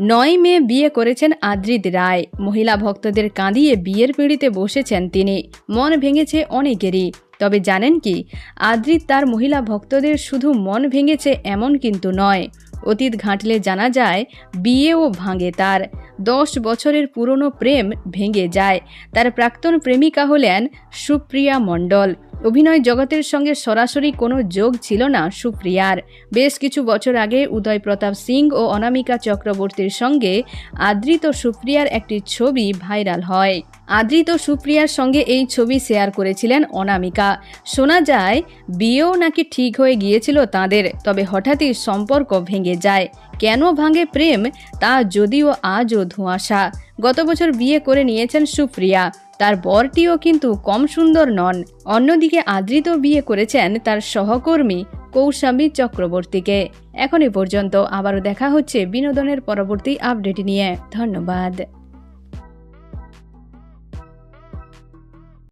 নয় মে বিয়ে করেছেন আদ্রিত রায়। মহিলা ভক্তদের কাঁদিয়ে বিয়ের পিঁড়িতে বসেছেন তিনি। মন ভেঙেছে অনেকেরই। তবে জানেন কি, আদ্রিত তার মহিলা ভক্তদের শুধু মন ভেঙেছে এমন কিন্তু নয়। অতীত ঘাঁটলে জানা যায়, বিয়েও ভাঙে তার। দশ বছরের পুরনো প্রেম ভেঙে যায়। তার প্রাক্তন প্রেমিকা হলেন সুপ্রিয়া মণ্ডল। অভিনয় জগতের সঙ্গে সরাসরি কোনো যোগ ছিল না সুপ্রিয়ার। বেশ কিছু বছর আগে উদয় প্রতাপ সিং ও অনামিকা চক্রবর্তীর সঙ্গে আদৃত সুপ্রিয়ার একটি ছবি ভাইরাল হয়। আদৃত সুপ্রিয়ার সঙ্গে এই ছবি শেয়ার করেছিলেন অনামিকা। শোনা যায়, বিয়েও নাকি ঠিক হয়ে গিয়েছিল তাদের, তবে হঠাৎই সম্পর্ক ভেঙে যায়। কেন ভাঙে প্রেম, তা যদিও আজও ধোঁয়াশা। গত বছর বিয়ে করে নিয়েছেন সুপ্রিয়া। তার বরটিও কিন্তু কম সুন্দর নন। অন্যদিকে আদৃত বিয়ে করেছেন তার সহকর্মী কৌশাম্বী চক্রবর্তীকে। এখন এ পর্যন্ত আবারও দেখা হচ্ছে বিনোদনের পরবর্তী আপডেট নিয়ে। ধন্যবাদ।